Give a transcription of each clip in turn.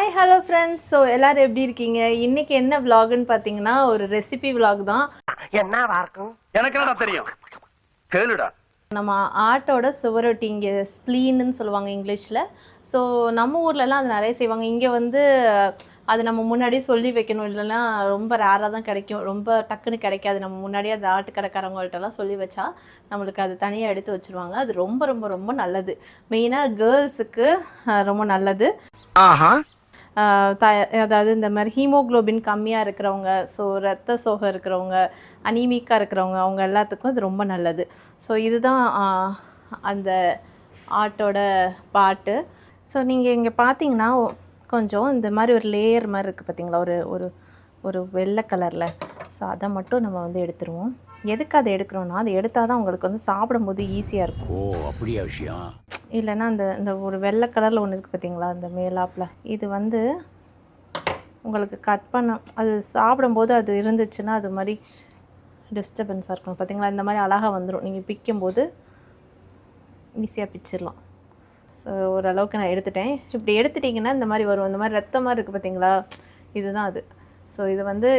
Hi hello friends so எல்லாரும் எப்படி இருக்கீங்க? இன்னைக்கு என்ன vlogன்னு பார்த்தீங்கன்னா ஒரு ரெசிபி vlog தான். என்னவா இருக்கும்? எனக்கு என்னடா தெரியும்? கேளுடா. நம்ம ஆட்டோட சுவரொட்டி இங்கே ஸ்ப்ளீன்னு சொல்லுவாங்க இங்கிலீஷில். ஸோ நம்ம ஊர்லலாம் அது நிறைய செய்வாங்க. இங்கே வந்து அது நம்ம முன்னாடியே சொல்லி வைக்கணும். இல்லைன்னா ரொம்ப ரேராக தான் கிடைக்கும். ரொம்ப டக்குன்னு கிடைக்காது. நம்ம முன்னாடியே அந்த ஆட்டு கடைக்காரங்கள்ட்டலாம் சொல்லி வச்சா நம்மளுக்கு அது தனியாக எடுத்து வச்சுருவாங்க. அது ரொம்ப ரொம்ப ரொம்ப நல்லது. மெயினாக கேர்ள்ஸுக்கு ரொம்ப நல்லது. ஆஹ். த அதாவது இந்த மாதிரி ஹீமோகுளோபின் கம்மியாக இருக்கிறவங்க ஸோ ரத்த சோகை இருக்கிறவங்க அனீமிக்காக இருக்கிறவங்க அவங்க எல்லாத்துக்கும் இது ரொம்ப நல்லது. ஸோ இதுதான் அந்த ஆட்டோட பாட்டு. ஸோ நீங்கள் இங்கே பார்த்தீங்கன்னா கொஞ்சம் இந்த மாதிரி ஒரு லேயர் மாதிரி இருக்குது பார்த்தீங்களா ஒரு ஒரு ஒரு வெள்ளை கலரில் ஸோ அதை மட்டும் நம்ம வந்து எடுத்துருவோம். எதுக்கு அதை எடுக்கிறோன்னா அதை எடுத்தால் தான் உங்களுக்கு வந்து சாப்பிடும்போது ஈஸியாக இருக்கும். ஓ அப்படியா விஷயம்? இல்லைன்னா அந்த இந்த ஒரு வெள்ளை கலரில் ஒன்று இருக்குது பார்த்தீங்களா அந்த மேலாப்பில்? இது வந்து உங்களுக்கு கட் பண்ண அது சாப்பிடும்போது அது இருந்துச்சுன்னா அது மாதிரி டிஸ்டர்பன்ஸாக இருக்கும். பார்த்தீங்களா இந்த மாதிரி அழகாக வந்துடும் நீங்கள் பிக்கும்போது ஈஸியாக பிச்சிடலாம் ஸோ ஓரளவுக்கு நான் எடுத்துட்டேன். இப்படி எடுத்துட்டிங்கன்னா இந்த மாதிரி வரும். இந்த மாதிரி ரத்தமாக இருக்குது பார்த்தீங்களா இதுதான் அது. ஸோ இது வந்து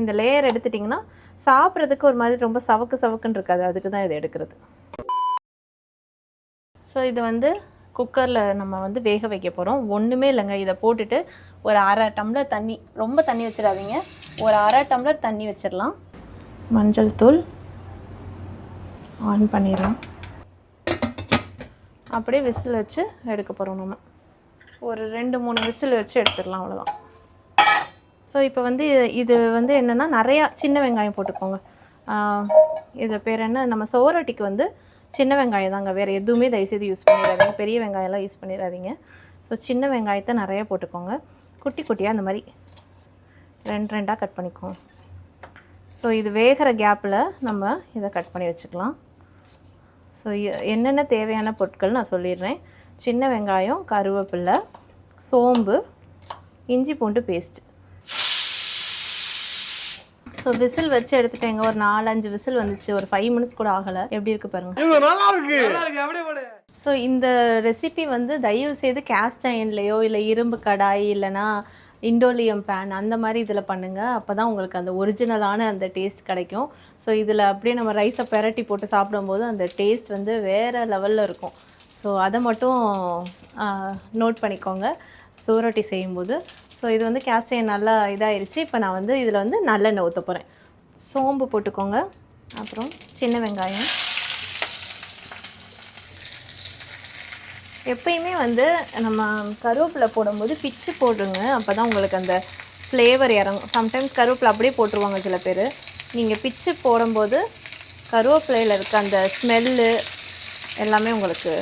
இந்த லேயர் எடுத்துட்டிங்கன்னா சாப்பிட்றதுக்கு ஒரு மாதிரி ரொம்ப சவக்கு சவக்குன்னு இருக்காது. அதுக்கு தான் இதை எடுக்கிறது. ஸோ இது வந்து குக்கரில் நம்ம வந்து வேக வைக்க போகிறோம் ஒன்றுமே இல்லைங்க. இதை போட்டுட்டு ஒரு அரை டம்ளர் தண்ணி ரொம்ப தண்ணி வச்சிடாதீங்க. ஒரு அரை டம்ளர் தண்ணி வச்சிடலாம். மஞ்சள் தூள் ஆன் பண்ணிடலாம். அப்படியே விசில் வச்சு எடுக்க போகிறோம் நம்ம. ஒரு ரெண்டு மூணு விசில் வச்சு எடுத்துடலாம் அவ்வளோதான் ஸோ இப்போ வந்து இது வந்து என்னென்னா நிறையா சின்ன வெங்காயம் போட்டுக்கோங்க. இது பேர் என்ன? நம்ம சோரட்டிக்கு வந்து சின்ன வெங்காயம் தாங்க. வேறு எதுவுமே தயவுசெய்து யூஸ் பண்ணிடாதீங்க. பெரிய வெங்காயம்லாம் யூஸ் பண்ணிடாதீங்க. ஸோ சின்ன வெங்காயத்தை நிறைய போட்டுக்கோங்க. குட்டி குட்டியாக இந்த மாதிரி ரெண்டு ரெண்டாக கட் பண்ணிக்கோங்க. ஸோ இது வேகிற கேப்பில் நம்ம இதை கட் பண்ணி வச்சுக்கலாம். ஸோ என்னென்ன தேவையான பொருட்கள் நான் சொல்லிடுறேன். சின்ன வெங்காயம் கருவேப்பில்லை சோம்பு இஞ்சி பூண்டு பேஸ்ட் ஸோ விசில் வச்சு எடுத்துட்டேங்க. ஒரு நாலஞ்சு விசில் வந்துச்சு. ஒரு ஃபைவ் மினிட்ஸ் கூட ஆகலை. எப்படி இருக்கு பாருங்க. ஸோ இந்த ரெசிபி வந்து தயவு செய்து கேஸ்ட் அயன்லேயோ இல்லை இரும்பு கடாய் இல்லைன்னா இண்டோலியம் பேன் அந்த மாதிரி இதில் பண்ணுங்கள் அப்போ தான் உங்களுக்கு அந்த ஒரிஜினலான அந்த டேஸ்ட் கிடைக்கும். ஸோ இதில் அப்படியே நம்ம ரைஸை பெரட்டி போட்டு சாப்பிடும்போது அந்த டேஸ்ட் வந்து வேறு லெவலில் இருக்கும். ஸோ அதை மட்டும் நோட் பண்ணிக்கோங்க. சோரொட்டி செய்யும்போது. ஸோ இது வந்து கேசிய நல்லா இதாகிருச்சு இப்போ நான் வந்து இதில் வந்து நல்லெண்ணெய் ஊற்ற போகிறேன் சோம்பு போட்டுக்கோங்க. அப்புறம் சின்ன வெங்காயம். எப்பயுமே வந்து நம்ம கருவேப்பிலை போடும்போது பிச்சு போடுங்க. அப்போ தான் உங்களுக்கு அந்த ஃப்ளேவர் இறங்கும். சம்டைம்ஸ் கருவேப்பிலை அப்படியே போட்டுருவாங்க சில பேர். நீங்கள் பிச்சு போடும்போது கருவேப்பிலையில் இருக்க அந்த ஸ்மெல்லு எல்லாமே உங்களுக்கு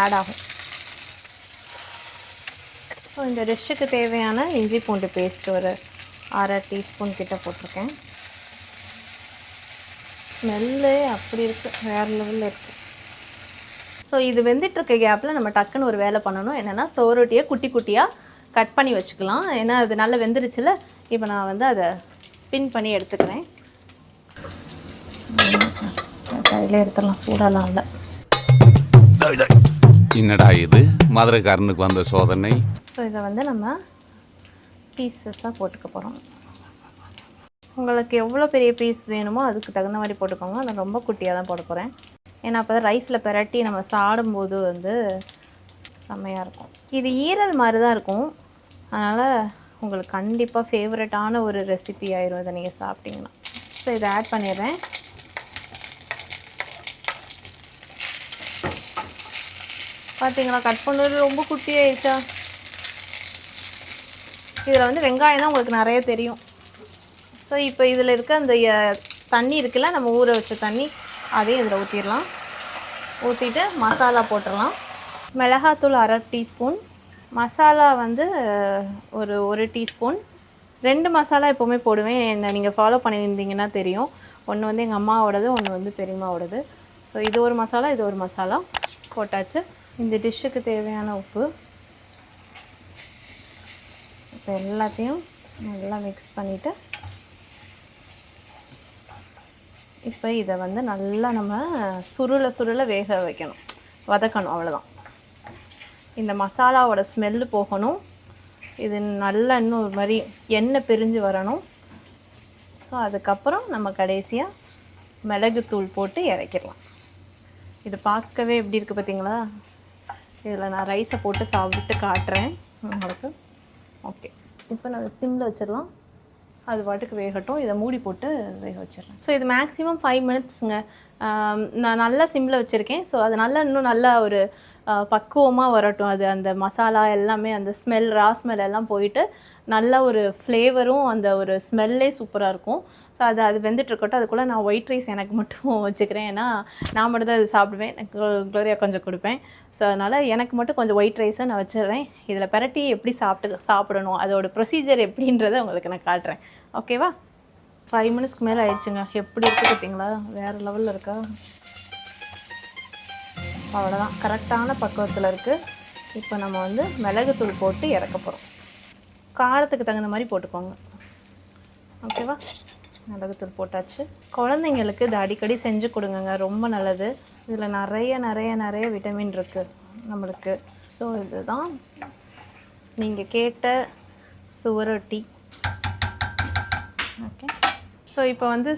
ஆட் ஆகும். ஸோ இந்த டிஷ்ஷுக்கு தேவையான இஞ்சி பூண்டு பேஸ்ட் ஒரு அரை டீஸ்பூன் கிட்டே போட்டிருக்கேன். ஸ்மெல்லு அப்படி இருக்குது வேறு லெவலில் இருக்குது ஸோ இது வெந்துட்டுருக்க கேப்பில் நம்ம டக்குன்னு ஒரு வேலை பண்ணணும். என்னென்னா சோரொட்டியை குட்டி குட்டியாக கட் பண்ணி வச்சுக்கலாம். ஏன்னா அது நல்லா வெந்துருச்சுல இப்போ நான் வந்து அதை பின் பண்ணி எடுத்துக்கிறேன். கையில் எடுத்துடலாம். சூடெல்லாம் இல்லை. என்னடா இது? மதுரைக்காரனுக்கு வந்த சோதனை. ஸோ இதை வந்து நம்ம பீசஸாக போட்டுக்க போகிறோம் உங்களுக்கு எவ்வளோ பெரிய பீஸ் வேணுமோ அதுக்கு தகுந்த மாதிரி போட்டுக்கோங்க. நான் ரொம்ப குட்டியாக தான் போட போகிறேன் ஏன்னா அப்போ தான் ரைஸில் பெரட்டி நம்ம சாடும்போது வந்து செம்மையாக இருக்கும். இது ஈரல் மாதிரி தான் இருக்கும். அதனால் உங்களுக்கு கண்டிப்பாக ஃபேவரட்டான ஒரு ரெசிபி ஆயிரும் இதை நீங்கள் சாப்பிட்டீங்கன்னா. ஸோ இதை ஆட் பண்ணிடுறேன். பார்த்தீங்களா கட் பண்ணுறது ரொம்ப குட்டியாயிடுச்சா? இதில் வந்து வெங்காயம் தான் உங்களுக்கு நிறைய தெரியும். ஸோ இப்போ இதில் இருக்க அந்த தண்ணி இருக்குல்ல நம்ம ஊற வச்ச தண்ணி அதையும் இதில் ஊற்றிடலாம் ஊற்றிட்டு மசாலா போட்டுடலாம். மிளகாத்தூள் அரை டீஸ்பூன். மசாலா வந்து ஒரு ஒரு டீஸ்பூன். ரெண்டு மசாலா எப்போவுமே போடுவேன். என்ன நீங்கள் ஃபாலோ பண்ணியிருந்தீங்கன்னா தெரியும். ஒன்று வந்து எங்கள் அம்மாவோடது ஒன்று வந்து பெரியம்மாவோடது. ஸோ இது ஒரு மசாலா இது ஒரு மசாலா. போட்டாச்சு. இந்த டிஷ்ஷுக்கு தேவையான உப்பு. இப்போ எல்லாத்தையும் நல்லா மிக்ஸ் பண்ணிவிட்டு இப்போ இதை வந்து நல்லா நம்ம சுருளை சுருளை வேக வைக்கணும். வதக்கணும் அவ்வளோதான் இந்த மசாலாவோட ஸ்மெல்லு போகணும். இது நல்லா இன்னும் ஒரு மாதிரி எண்ணெய் பிரிஞ்சு வரணும். ஸோ அதுக்கப்புறம் நம்ம கடைசியாக மிளகுத்தூள் போட்டு இறக்கிடலாம். இது பார்க்கவே எப்படி இருக்குது பார்த்தீங்களா? இதில் நான் ரைஸை போட்டு சாப்பிட்டு காட்டுறேன். உங்களுக்கு. ஓகே இப்போ நான் சிம்மில் வச்சிடலாம். அது பாட்டுக்கு வேகட்டும். இதை மூடி போட்டு வேக வச்சிடலாம். ஸோ இது மேக்ஸிமம் ஃபைவ் மினிட்ஸுங்க நான் நல்லா சிம்மில் வச்சுருக்கேன். ஸோ அது நல்லா இன்னும் நல்லா ஒரு பக்குவமாக வரட்டும். அது அந்த மசாலா எல்லாமே அந்த ஸ்மெல் ரா ஸ்மெல் எல்லாம் போயிட்டு நல்ல ஒரு ஃப்ளேவரும் அந்த ஒரு ஸ்மெல்லே சூப்பராக இருக்கும். ஸோ அது அது வெந்துட்டுருக்கட்டும் அதுக்குள்ளே நான் ஒயிட் ரைஸ் எனக்கு மட்டும் வச்சுக்கிறேன். ஏன்னா நான் மட்டும் தான் அது சாப்பிடுவேன். எனக்கு க்ளோரியா கொஞ்சம் கொடுப்பேன். ஸோ அதனால் எனக்கு மட்டும் கொஞ்சம் ஒயிட் ரைஸை நான் வச்சிடுறேன் இதில் பரட்டி எப்படி சாப்பிட்டு சாப்பிடணும் அதோடய ப்ரொசீஜர் எப்படின்றத உங்களுக்கு நான் காட்டுறேன். ஓகேவா ஃபைவ் மினிட்ஸ்க்கு மேலே ஆயிடுச்சுங்க. எப்படி இருக்குது பார்த்தீங்களா வேறு லெவலில் இருக்கா? அவ்வளோதான் கரெக்டான பக்குவத்தில் இருக்குது இப்போ நம்ம வந்து மிளகுத்தூள் போட்டு இறக்க போகிறோம் காரத்துக்கு தகுந்த மாதிரி போட்டுக்கோங்க. ஓகேவா? மிளகுத்தூள் போட்டாச்சு. குழந்தைங்களுக்கு இது அடிக்கடி செஞ்சு கொடுங்கங்க. ரொம்ப நல்லது. இதில் நிறைய நிறைய நிறைய விட்டமின் இருக்குது நம்மளுக்கு. ஸோ இதுதான் நீங்கள் கேட்ட சுவரொட்டி. ஓகே ஸோ இப்போ வந்து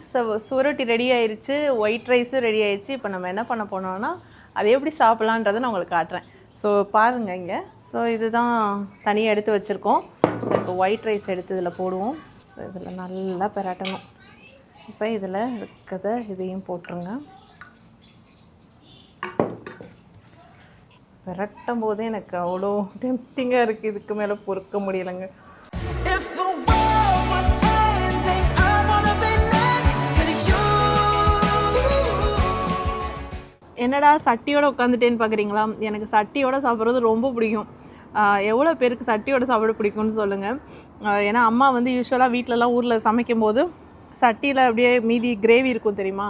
சுவரொட்டி ரெடி ஆயிடுச்சு ஒயிட் ரைஸும் ரெடி ஆயிடுச்சு இப்போ நம்ம என்ன பண்ண போனோம்னா அதை எப்படி சாப்பிட்லான்றதை நான் உங்களுக்கு காட்டுறேன். ஸோ பாருங்கள் இங்கே. ஸோ இதுதான் தனியாக எடுத்து வச்சுருக்கோம். ஸோ இப்போ ஒயிட் ரைஸ் எடுத்து இதில் போடுவோம். ஸோ இதில் நல்லா பெரட்டணும். இப்போ இதில் இருக்கிறத இதையும் போட்டுருங்க. பெரட்டும் போதே எனக்கு அவ்வளோ டெம்டிங்காக இருக்குது இதுக்கு மேலே பொறுக்க முடியலைங்க. என்னடா சட்டியோடு உட்காந்துட்டேன்னு பார்க்குறீங்களா எனக்கு சட்டியோட சாப்பிட்றது ரொம்ப பிடிக்கும். எவ்வளோ பேருக்கு சட்டியோட சாப்பிட பிடிக்கும்னு சொல்லுங்கள் ஏன்னா அம்மா வந்து யூஸ்வலாக வீட்டிலலாம் ஊரில் சமைக்கும்போது சட்டியில் அப்படியே மீதி கிரேவி இருக்கும் தெரியுமா?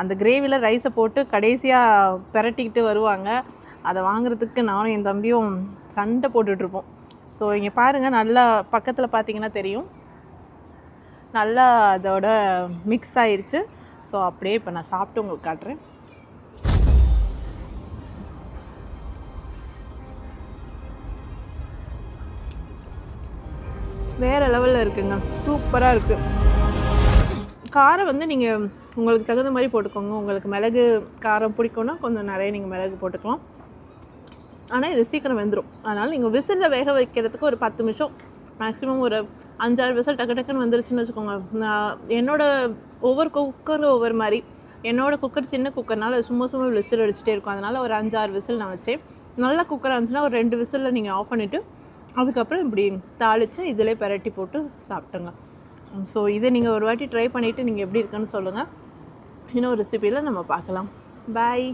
அந்த கிரேவியில் ரைஸை போட்டு கடைசியாக பெரட்டிக்கிட்டு வருவாங்க. அதை வாங்குறதுக்கு நானும் என் தம்பியும் சண்டை போட்டுட்ருப்போம் ஸோ இங்கே பாருங்கள் நல்லா பக்கத்தில் பார்த்தீங்கன்னா தெரியும். நல்லா அதோட மிக்ஸ் ஆயிடுச்சு ஸோ அப்படியே இப்போ நான் சாப்பிட்டு உங்களுக்கு காட்டுறேன். வேறு லெவலில் இருக்குங்க. சூப்பராக இருக்குது காரம் வந்து நீங்கள் உங்களுக்கு தகுந்த மாதிரி போட்டுக்கோங்க. உங்களுக்கு மிளகு காரம் பிடிக்கும்னா கொஞ்சம் நிறைய நீங்கள் மிளகு போட்டுக்கலாம். ஆனால் இது சீக்கிரம் வெந்துடும் அதனால் நீங்கள் விசிலில் வேக வைக்கிறதுக்கு ஒரு பத்து நிமிஷம் மேக்ஸிமம் ஒரு அஞ்சாறு விசில் டக்கு டக்குன்னு வந்துருச்சுன்னு வச்சுக்கோங்க. நான் என்னோடய ஒவ்வொரு குக்கரும் ஒவ்வொரு மாதிரி என்னோடய குக்கர் சின்ன குக்கர்னால சும்மா சும்மா விசில் அடிச்சுட்டே இருக்கும். அதனால் ஒரு அஞ்சாறு விசில் நான் வச்சேன். நல்ல குக்கராக இருந்துச்சுன்னா ஒரு ரெண்டு விசிலில் நீங்கள் ஆஃப் பண்ணிவிட்டு அதுக்கப்புறம் இப்படி தாளித்து இதில் பெரட்டி போட்டு சாப்பிட்டுங்க. ஸோ இதை நீங்கள் ஒரு வாட்டி ட்ரை பண்ணிவிட்டு நீங்கள் எப்படி இருக்குன்னு சொல்லுங்கள் இன்னும் ரெசிபியில் நம்ம பார்க்கலாம். பாய்